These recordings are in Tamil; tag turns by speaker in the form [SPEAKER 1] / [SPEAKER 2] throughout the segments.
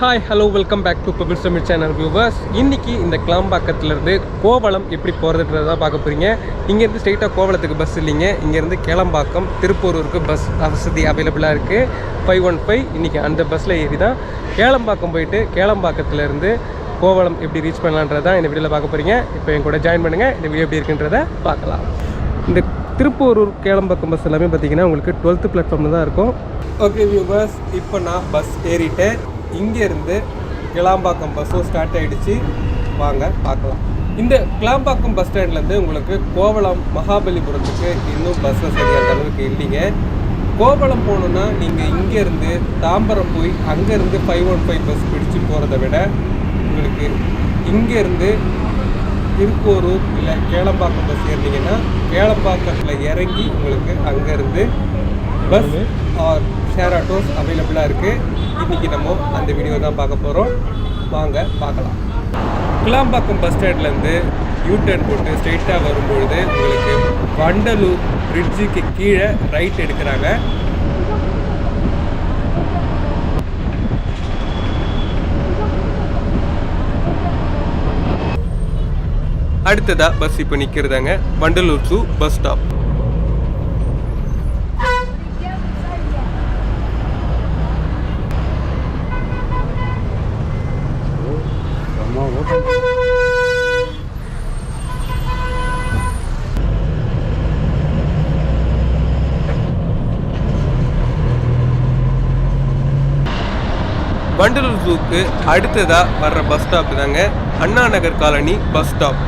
[SPEAKER 1] Hi hello welcome back to Bubble Tamil channel viewers இன்றைக்கி இந்த கிளாம்பாக்கத்துலேருந்து கோவளம் எப்படி போகிறதுன்றதை பார்க்க போகிறீங்க இங்கேருந்து ஸ்ட்ரெயிட்டாக கோவளத்துக்கு பஸ் இல்லைங்க. இங்கேருந்து கேளம்பாக்கம் திருப்பூரூருக்கு பஸ் வசதி அவைலபிளாக இருக்குது ஃபைவ் ஒன் ஃபைவ் இன்றைக்கி அந்த பஸ்ஸில் ஏறி தான் கேளம்பாக்கம் போயிட்டு கேளம்பாக்கத்துலேருந்து கோவளம் எப்படி ரீச் பண்ணலான்றது தான் இந்த வீடியோவில் பார்க்க போகிறீங்க இப்போ என் கூட ஜாயின் பண்ணுங்கள் இந்த வீடியோ எப்படி இருக்குன்றதை பார்க்கலாம். இந்த திருப்பூரூர் கேளம்பாக்கம் பஸ் எல்லாமே பார்த்தீங்கன்னா உங்களுக்கு டுவெல்த்து பிளாட்ஃபார்மில் தான் இருக்கும். ஓகே வியூவர்ஸ் இப்போ நான் பஸ் ஏறிட்டேன். இங்கேருந்து கிளாம்பாக்கம் பஸ்ஸும் ஸ்டார்ட் ஆகிடுச்சு வாங்க பார்க்கலாம். இந்த கிளாம்பாக்கம் பஸ் ஸ்டாண்ட்லேருந்து உங்களுக்கு கோவளம் மகாபலிபுரத்துக்கு இன்னும் பஸ் வசதி அந்த அளவுக்கு இல்லைங்க. கோவளம் போகணுன்னா நீங்கள் இங்கேருந்து தாம்பரம் போய் அங்கேருந்து ஃபைவ் ஒன் ஃபைவ் பஸ் பிடிச்சு போகிறத விட உங்களுக்கு இங்கேருந்து திருக்கோரூர் இல்லை கேளம்பாக்கம் பஸ் ஏறினீங்கன்னா கேளம்பாக்கத்தில் இறங்கி உங்களுக்கு அங்கேருந்து பஸ் ஆர் ஷேர் ஆட்டோஸ் அவைலபிளாக இருக்குது இன்றைக்கி நம்ம அந்த வீடியோ தான் பார்க்க போகிறோம் வாங்க பார்க்கலாம். கிளாம்பாக்கம் பஸ் ஸ்டாண்ட்லேருந்து யூ டர்ன் போட்டு ஸ்ட்ரெயிட்டாக வரும்பொழுது உங்களுக்கு வண்டலூர் பிரிட்ஜுக்கு கீழே ரைட் எடுக்கிறாங்க. அடுத்ததாக பஸ் இப்போ நிற்கிறதாங்க Vandalur to bus stop Vandalur ஜூக்கு அடுத்ததாக வர்ற பஸ் ஸ்டாப் தாங்க Anna Nagar colony bus stop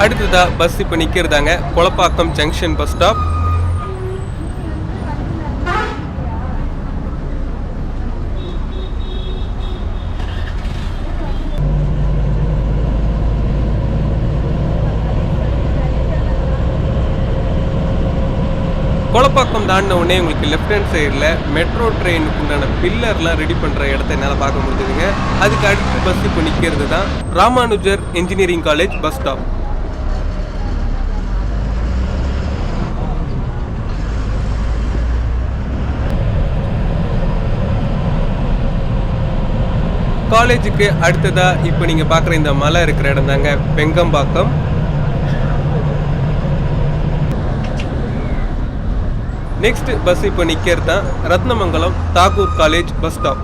[SPEAKER 1] அடுத்ததாக பஸ் இப்போ நிற்கிறதாங்க Kolappakkam junction bus stop Kolappakkam தாண்டின உடனே உங்களுக்கு லெஃப்ட் ஹேண்ட் சைடில் மெட்ரோ ட்ரெயினுக்கு உண்டான பில்லர்லாம் ரெடி பண்ணுற இடத்த என்னால் பார்க்க முடியுதுங்க அதுக்கு அடுத்து பஸ் இப்போ நிற்கிறது தான் Ramanujar engineering college bus stop காலேஜுக்கு அடுத்ததா இப்போ நீங்கள் பார்க்குற இந்த மலை இருக்கிற இடம் தாங்க பெங்கம்பாக்கம். நெக்ஸ்ட் பஸ் இப்போ நிற்கிறது தான் Ratnamangalam Thakur college bus stop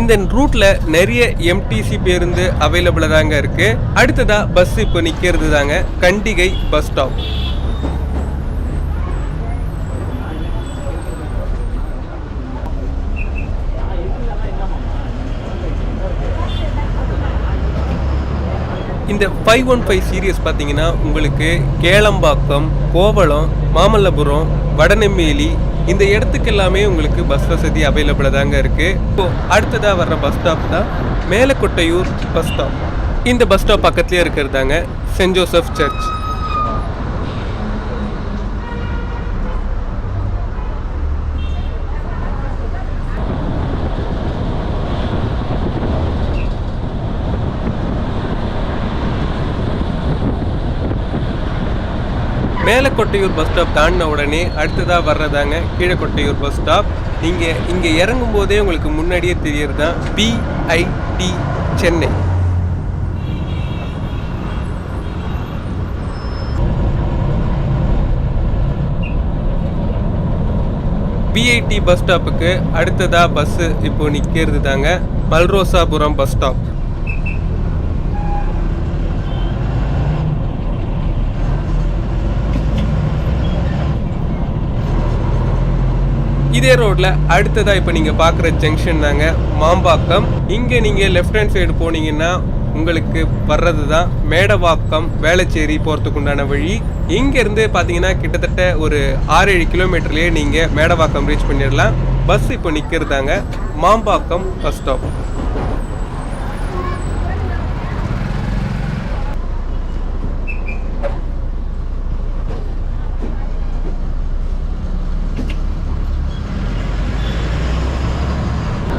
[SPEAKER 1] இந்த ரூட்ல நிறைய எம்டிசி பேருந்து அவைலபிளாக தாங்க இருக்கு. அடுத்ததா பஸ் இப்போ நிற்கிறது தாங்க கண்டிகை பஸ் ஸ்டாப் இந்த ஃபைவ் ஒன் ஃபைவ் சீரியஸ் பார்த்தீங்கன்னா உங்களுக்கு கேளம்பாக்கம் கோவளம் மாமல்லபுரம் வடநெம்மேலி இந்த இடத்துக்கு எல்லாமே உங்களுக்கு பஸ் வசதி அவைலபிளாக தாங்க இருக்கு. இப்போது அடுத்ததாக வர்ற பஸ் ஸ்டாப் தான் மேலக்கொட்டையூர் பஸ் ஸ்டாப் இந்த பஸ் ஸ்டாப் பக்கத்துலேயே இருக்கிறதாங்க சென்ட் ஜோசப் சர்ச் மேலே கொட்டையூர் பஸ் ஸ்டாப் தாண்டின உடனே அடுத்ததாக வர்றதாங்க கீழே கொட்டையூர் பஸ் ஸ்டாப். நீங்கள் இங்கே இறங்கும் போதே உங்களுக்கு முன்னாடியே தெரியறது தான் பிஐடி சென்னை. பிஐடி பஸ் ஸ்டாப்புக்கு அடுத்ததாக பஸ்ஸு இப்போ நிற்கிறது தாங்க மல்ரோசாபுரம் பஸ் ஸ்டாப். இதே ரோட்ல அடுத்ததா இப்போ நீங்க பாக்குற ஜங்ஷன் தாங்க மாம்பாக்கம். இங்க நீங்க லெஃப்ட் ஹேண்ட் சைடு போனீங்கன்னா உங்களுக்கு வர்றது தான் மேடவாக்கம் வேளச்சேரி போகிறதுக்கு உண்டான வழி. இங்கேருந்து பார்த்தீங்கன்னா கிட்டத்தட்ட ஒரு ஆறு ஏழு கிலோமீட்டர்லேயே நீங்கள் மேடவாக்கம் ரீச் பண்ணிடலாம். பஸ் இப்போ நிற்கிறதாங்க மாம்பாக்கம் பஸ் ஸ்டாப்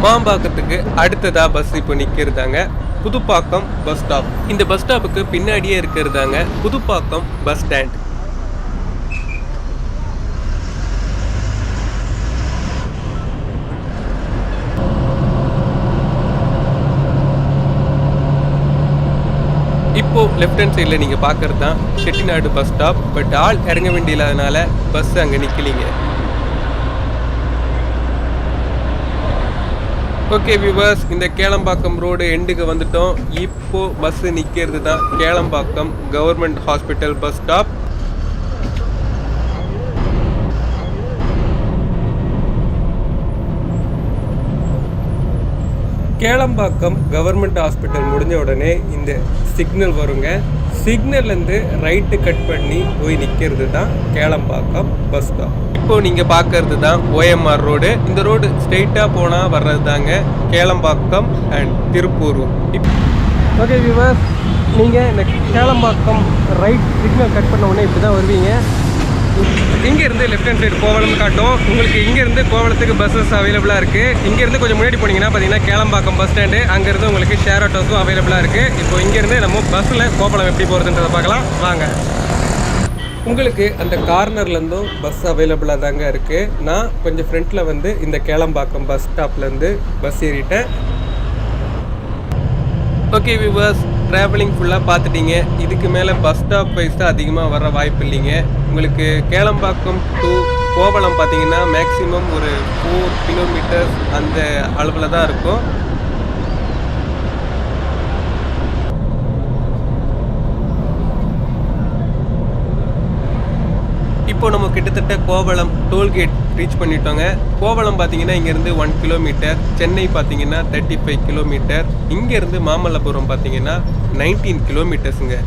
[SPEAKER 1] மாம்பாக்கத்துக்கு அடுத்ததாக பஸ் இப்போ நிற்கிறதாங்க புதுப்பாக்கம் பஸ் ஸ்டாப் இந்த பஸ் ஸ்டாப்புக்கு பின்னாடியே இருக்கிறதாங்க புதுப்பாக்கம் பஸ் ஸ்டாண்ட் இப்போ லெஃப்ட் ஹேண்ட் சைடில் நீங்கள் பார்க்கறது தான் செட்டிநாடு பஸ் ஸ்டாப் பட் ஆள் இறங்க வேண்டியதுனால பஸ் அங்கே நிற்கலிங்க ஓகே விவர்ஸ் இந்த கேளம்பாக்கம் ரோடு எண்டுக்கு வந்துட்டோம். இப்போ பஸ் நிற்கிறது தான் Kelambakkam government hospital bus stop Kelambakkam government hospital முடிஞ்ச உடனே இந்த சிக்னல் வருங்க. சிக்னல்லேருந்து ரைட்டு கட் பண்ணி போய் நிற்கிறது தான் கேளம்பாக்கம் பஸ் ஸ்டாப் இப்போ நீங்கள் பார்க்கறது தான் ஓஎம்ஆர் ரோடு. இந்த ரோடு ஸ்ட்ரெயிட்டாக போனால் வர்றது தாங்க Kelambakkam and Tiruppur. Okay viewers நீங்கள் இந்த கேளம்பாக்கம் ரைட் சிக்னல் கட் பண்ண உடனே இப்படி தான் வருவீங்க. இங்கேருந்து லெஃப்ட் ஹேண்ட் சைடு கோவலம் காட்டும். உங்களுக்கு இங்கேருந்து கோவளத்துக்கு பஸ்ஸஸ் அவைலபிளாக இருக்குது இங்கேருந்து கொஞ்சம் முன்னாடி போனீங்கன்னா பார்த்தீங்கன்னா கேளம்பாக்கம் பஸ் ஸ்டாண்டு அங்கேருந்து உங்களுக்கு ஷேர் ஆட்டோஸும் அவைலபிளாக இருக்குது இப்போ இங்கேருந்து நம்ம பஸ்ஸில் கோவளம் எப்படி போகிறதுன்றதை பார்க்கலாம். வாங்க. உங்களுக்கு அந்த கார்னர்லேருந்தும் பஸ் அவைலபிளாக தாங்க இருக்குது நான் கொஞ்சம் ஃப்ரண்ட்டில் வந்து இந்த கேளம்பாக்கம் பஸ் ஸ்டாப்லேருந்து பஸ் ஏறிட்டேன். ஓகே விவர்ஸ் ட்ராவலிங் ஃபுல்லாக பார்த்துட்டீங்க. இதுக்கு மேலே பஸ் ஸ்டாப் வைஸ் தான் அதிகமாக வர வாய்ப்பு இல்லைங்க உங்களுக்கு கேளம்பாக்கம் டு கோவளம் பார்த்தீங்கன்னா மேக்ஸிமம் ஒரு ஃபோர் கிலோமீட்டர்ஸ் அந்த அளவில் தான் இருக்கும் இப்போ நம்ம கிட்டத்தட்ட கோவளம் டோல்கேட் ரீச் பண்ணிட்டோங்க. கோவளம் பார்த்தீங்கன்னா இங்கேருந்து ஒன் கிலோமீட்டர் சென்னை பார்த்தீங்கன்னா தேர்ட்டி ஃபைவ் கிலோமீட்டர் இங்கேருந்து மாமல்லபுரம் பார்த்தீங்கன்னா நைன்டீன் கிலோமீட்டர்ஸுங்க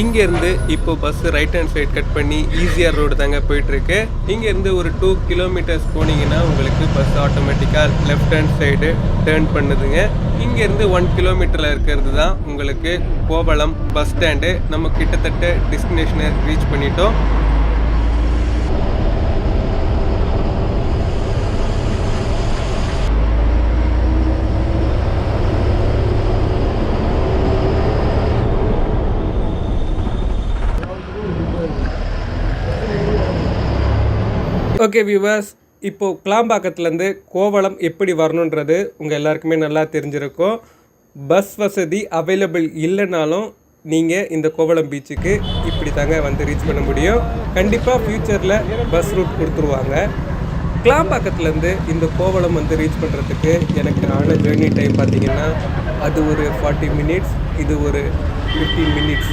[SPEAKER 1] இங்கேருந்து இப்போ bus right hand side cut பண்ணி ஈஸியாக ரோடு தாங்க போயிட்டுருக்கு. இங்கேருந்து ஒரு டூ கிலோமீட்டர்ஸ் போனீங்கன்னா உங்களுக்கு பஸ் ஆட்டோமேட்டிக்காக லெஃப்ட் ஹேண்ட் சைடு டேர்ன் பண்ணுதுங்க. இங்கேருந்து ஒன் கிலோமீட்டரில் இருக்கிறது தான் உங்களுக்கு கோவளம் பஸ் ஸ்டாண்டு நம்ம கிட்டத்தட்ட டெஸ்டினேஷனை ரீச் பண்ணிட்டோம். ஓகே வியூவர்ஸ் இப்போது கிளாம்பாக்கத்துலேருந்து கோவளம் எப்படி வரணுன்றது உங்கள் எல்லாருக்குமே நல்லா தெரிஞ்சிருக்கும். பஸ் வசதி அவைலபிள் இல்லைனாலும் நீங்கள் இந்த கோவளம் பீச்சுக்கு இப்படி தாங்க வந்து ரீச் பண்ண முடியும். கண்டிப்பாக ஃப்யூச்சரில் பஸ் ரூட் கொடுத்துருவாங்க. கிளாம்பாக்கத்துலேருந்து இந்த கோவளம் வந்து ரீச் பண்ணுறதுக்கு எனக்கு ஆன ஜேர்னி டைம் பார்த்தீங்கன்னா அது ஒரு ஃபார்ட்டி மினிட்ஸ் இது ஒரு ஃபிஃப்டீன் மினிட்ஸ்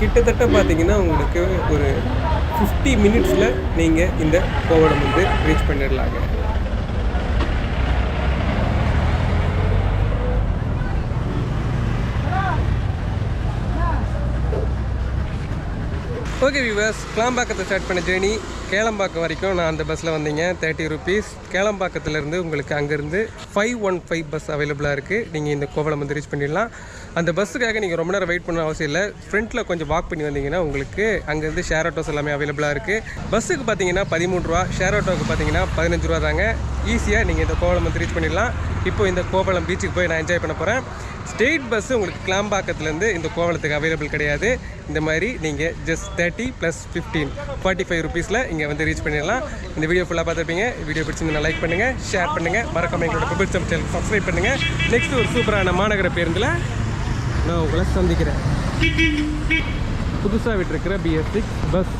[SPEAKER 1] கிட்டத்தட்ட பார்த்திங்கன்னா உங்களுக்கு ஒரு ஃபிஃப்டி மினிட்ஸில் நீங்கள் இந்த கோவளம் வந்து ரீச் பண்ணிடலாங்க. ஓகே வியூவர்ஸ் கிளாம்பாக்கத்தை ஸ்டார்ட் பண்ண ஜேர்னி கேளம்பாக்கம் வரைக்கும் நான் அந்த பஸ்ஸில் வந்தீங்க. தேர்ட்டி ருபீஸ் கேளம்பாக்கத்துலேருந்து உங்களுக்கு அங்கேருந்து ஃபைவ் ஒன் ஃபைவ் பஸ் அவைலபிளாக இருக்குது நீங்கள் இந்த கோவலம் வந்து ரீச் பண்ணிடலாம். அந்த பஸ்ஸுக்காக நீங்கள் ரொம்ப நேரம் வெயிட் பண்ண அவசியம் இல்லை. ஃப்ரண்ட்டில் கொஞ்சம் வாக் பண்ணி வந்தீங்கன்னா உங்களுக்கு அங்கேருந்து ஷேர் ஆட்டோஸ் எல்லாமே அவைலபிளாக இருக்குது பஸ்ஸுக்கு பார்த்தீங்கன்னா பதிமூணு ரூபா. ஷேர் ஆட்டோவுக்கு பார்த்தீங்கன்னா பதினஞ்சு ரூபா தாங்க. ஈஸியாக நீங்கள் இந்த கோவலம் வந்து ரீச் பண்ணிடலாம். இப்போ இந்த கோவளம் பீச்சுக்கு போய் நான் என்ஜாய் பண்ண போகிறேன் ஸ்டேட் பஸ்ஸு உங்களுக்கு கிளாம்பாக்கத்துலேருந்து இந்த கோவலத்துக்கு அவைலபிள் கிடையாது. இந்த மாதிரி நீங்கள் just thirty plus fifteen forty five ருபீஸில் இங்கே வந்து ரீச் பண்ணிடலாம். இந்த வீடியோ ஃபுல்லாக பார்த்துருப்பீங்க. வீடியோ பிடிச்சிருந்தா லைக் பண்ணுங்கள் ஷேர் பண்ணுங்கள் மறக்காம எங்களோட பிபிள் சேனல் சப்ஸ்கிரைப் பண்ணுங்கள் நெக்ஸ்ட் ஒரு சூப்பரான மாநகர பேருந்தில் நான் உங்களை சந்திக்கிறேன். புதுசாக விட்டுருக்கிற பிஎஸ் சிக்ஸ் பஸ்